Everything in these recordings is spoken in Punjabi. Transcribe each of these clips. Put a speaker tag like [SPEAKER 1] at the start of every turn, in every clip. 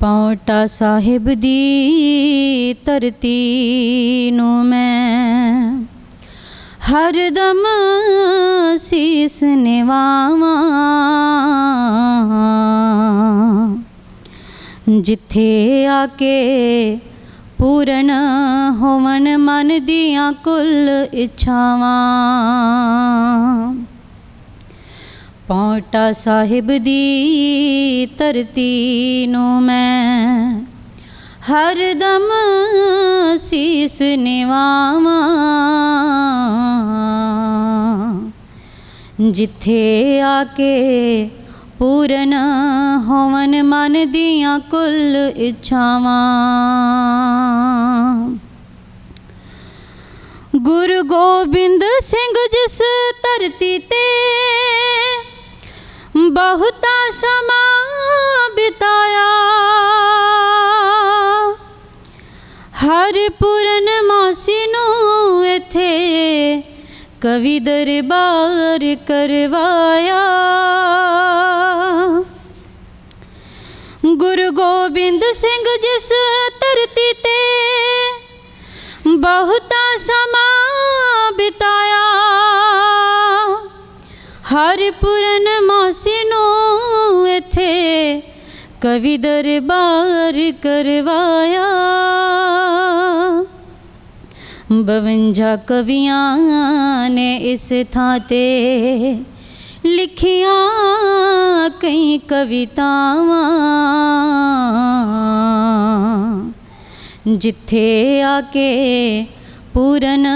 [SPEAKER 1] ਪੌਂਟਾ ਸਾਹਿਬ ਦੀ ਧਰਤੀ ਨੂੰ ਮੈਂ ਹਰਦਮ ਸੀਸ ਨਿਵਾਵਾਂ। ਜਿੱਥੇ ਆ ਕੇ ਪੂਰਨ ਹੋਵਨ ਮਨ ਦੀਆਂ ਕੁੱਲ ਇੱਛਾਵਾਂ। ਪੌਂਟਾ ਸਾਹਿਬ ਦੀ ਧਰਤੀ ਨੂੰ ਮੈਂ ਹਰਦਮ ਸੀਸ ਨਿਵਾਵਾਂ। ਜਿੱਥੇ ਆ ਕੇ ਪੂਰਨ ਹੋਵਨ ਮਨ ਦੀਆਂ ਕੁੱਲ ਇੱਛਾਵਾਂ। ਗੁਰੂ ਗੋਬਿੰਦ ਸਿੰਘ ਜਿਸ ਧਰਤੀ ਤੇ ਬਹੁਤਾ ਸਮਾਂ ਬਿਤਾਇਆ। ਹਰ ਪੂਰਨ ਮਾਸੀ ਨੂੰ ਇੱਥੇ ਕਵੀ ਦਰਬਾਰ ਕਰਵਾਇਆ। ਗੁਰੂ ਗੋਬਿੰਦ ਸਿੰਘ ਜਿਸ ਧਰਤੀ ਤੇ ਬਹੁਤਾ ਸਮਾਂ ਬਿਤਾਇਆ। ਹਰ ਪੂਰਨ ਕਵੀ ਦਰਬਾਰ ਕਰਵਾਇਆ। ਬਵੰਜਾ ਕਵੀਆਂ ਨੇ ਇਸ ਥਾਂ ਤੇ ਲਿਖੀਆਂ ਕਈ ਕਵਿਤਾਵਾਂ। ਜਿੱਥੇ ਆ ਕੇ ਪੂਰਨ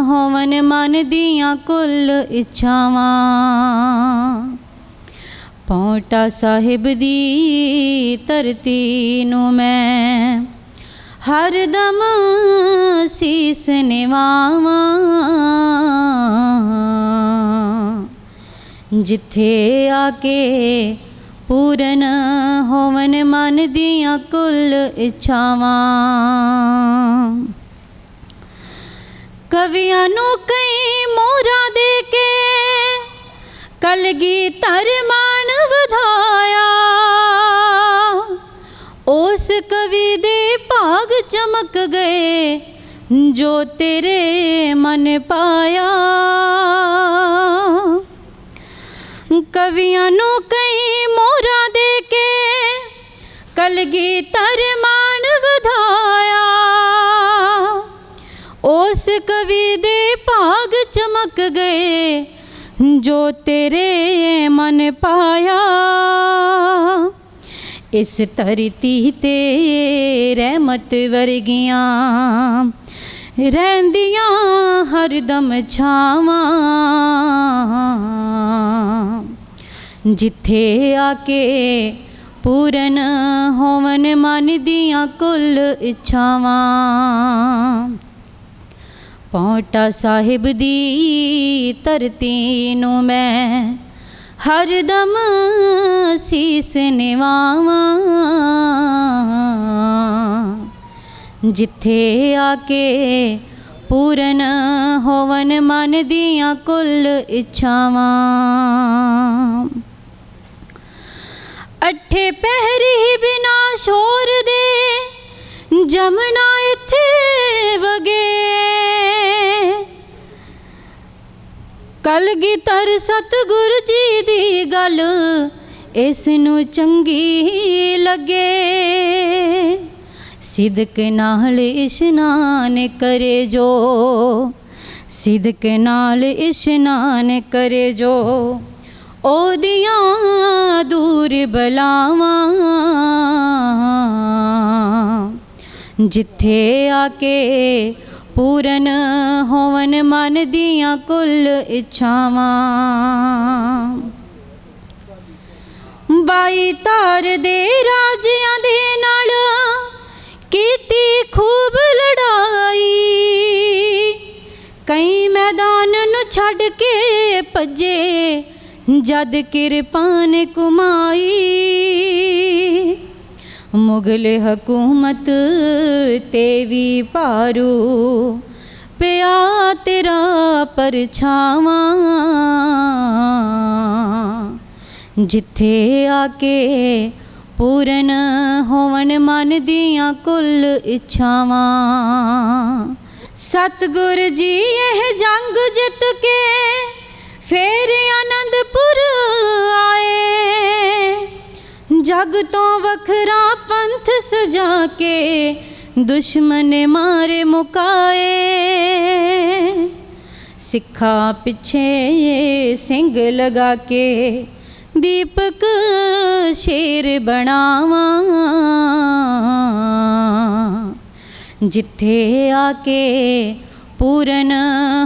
[SPEAKER 1] ਹੋਵਨ ਮਨ ਦੀਆਂ ਕੁੱਲ ਇੱਛਾਵਾਂ। ਮੋਟਾ ਸਾਹਿਬ ਦੀ ਧਰਤੀ ਨੂੰ ਮੈਂ ਹਰਦਮ ਸੀਸ ਨਿਵਾਵਾਂ। ਜਿੱਥੇ ਆ ਕੇ ਪੂਰਨ ਹੋਵਨ ਮਨ ਦੀਆਂ ਕੁੱਲ ਇੱਛਾਵਾਂ। ਕਵੀਆਂ ਨੂੰ ਕਈ ਮੋਹਰਾਂ ਦੇ ਕੇ ਕਲਗੀ ਧਰਮ ਉਸ ਕਵੀ ਦੇ ਭਾਗ ਚਮਕ ਗਏ, ਜੋ ਤੇਰੇ ਮਨ ਪਾਇਆ। ਕਵੀਆਂ ਨੂੰ ਕਈ ਮੋਹਰਾ ਦੇ ਕੇ ਕਲਗੀ ਧਰ ਮਾਨ ਵਧਾਇਆ। ਉਸ ਕਵੀ ਦੇ ਭਾਗ ਚਮਕ ਗਏ, ਜੋ ਤੇਰੇ ਮਨ ਪਾਇਆ। ਇਸ ਧਰਤੀ ਤੇ ਰਹਿਮਤ ਵਰਗੀਆਂ ਰਹਿੰਦੀਆਂ ਹਰਦਮ ਛਾਵਾਂ। ਜਿੱਥੇ ਆ ਕੇ ਪੂਰਨ ਹੋਵਨ ਮਨ ਦੀਆਂ ਕੁੱਲ ਇੱਛਾਵਾਂ। ਪੌਂਟਾ ਸਾਹਿਬ ਦੀ ਧਰਤੀ ਨੂੰ ਮੈਂ ਹਰਦਮ ਸੀਸ ਨਿਵਾਵਾਂ। ਜਿੱਥੇ ਆ ਕੇ ਪੂਰਨ ਹੋਵਨ ਮਨ ਦੀਆਂ ਕੁੱਲ ਇੱਛਾਵਾਂ। ਅੱਠੇ ਹੀ ਬਿਨਾ ਸ਼ੋਰ ਦੇ ਜਮਨਾ ਇੱਥੇ ਵਗੇ। ਕਲਗੀਧਰ ਸਤਿਗੁਰ ਜੀ ਦੀ ਗੱਲ ਇਸ ਨੂੰ ਚੰਗੀ ਲੱਗੇ। ਸਿਦਕ ਨਾਲ ਇਸ਼ਨਾਨ ਕਰੇ ਜੋ, ਸਿਦਕ ਨਾਲ ਇਸ਼ਨਾਨ ਕਰੇ ਜੋ। ਉਹਦੀਆਂ ਦੂਰ ਬਲਾਵਾਂ, ਜਿੱਥੇ ਆ ਕੇ ਪੂਰਨ ਹੋਵਨ ਮਨ ਦੀਆਂ ਕੁੱਲ ਇੱਛਾਵਾਂ। ਬਾਈ ਤਾਰ ਦੇ ਰਾਜਿਆਂ ਦੇ ਨਾਲ ਕੀਤੀ ਖੂਬ ਲੜਾਈ। ਕਈ ਮੈਦਾਨ ਨੂੰ ਛੱਡ ਕੇ ਭੱਜੇ, ਜਦ ਕਿਰਪਾਨ ਕੁਮਾਈ। ਮੁਗਲ ਹਕੂਮਤ ਤੇ ਵੀ ਭਾਰੂ। ਪਿਆ ਤੇਰਾ ਪਰਛਾਵਾਂ। ਜਿੱਥੇ ਆ ਕੇ ਪੂਰਨ ਹੋਵਨ ਮਨ ਦੀਆਂ ਕੁੱਲ ਇੱਛਾਵਾਂ। ਸਤਿਗੁਰ ਜੀ, ਇਹ ਜੰਗ ਜਿੱਤ ਕੇ ਫੇਰ ਆਨੰਦਪੁਰ ਆਏ। ਜਗ ਤੋਂ ਵੱਖਰਾ ਪੰਥ ਸਜਾ ਕੇ ਦੁਸ਼ਮਣ ਮਾਰੇ ਮੁਕਾਏ। ਸਿੱਖਾ ਪਿੱਛੇ ਸਿੰਘ ਲਗਾ ਕੇ ਦੀਪਕ ਸ਼ੇਰ ਬਣਾਵਾਂ। ਜਿੱਥੇ ਆ ਕੇ ਪੂਰਨ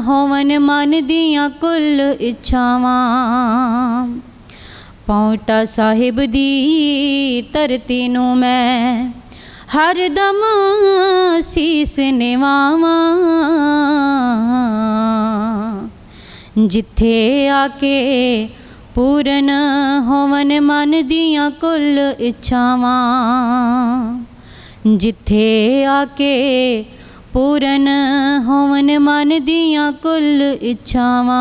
[SPEAKER 1] ਹੋਵਨ ਮਨ ਦੀਆਂ ਕੁੱਲ ਇੱਛਾਵਾਂ। ਪੌਂਟਾ ਸਾਹਿਬ ਦੀ ਧਰਤੀ ਨੂੰ ਮੈਂ ਹਰ ਦਮ ਸੀਸ ਨਿਵਾਵਾਂ। ਜਿੱਥੇ ਆ ਕੇ ਪੂਰਨ ਹੋਵਨ ਮਨ ਦੀਆਂ ਕੁੱਲ ਇੱਛਾਵਾਂ। ਜਿੱਥੇ ਆ ਕੇ ਪੂਰਨ ਹੋਵਨ ਮਨ ਦੀਆਂ ਕੁੱਲ ਇੱਛਾਵਾਂ।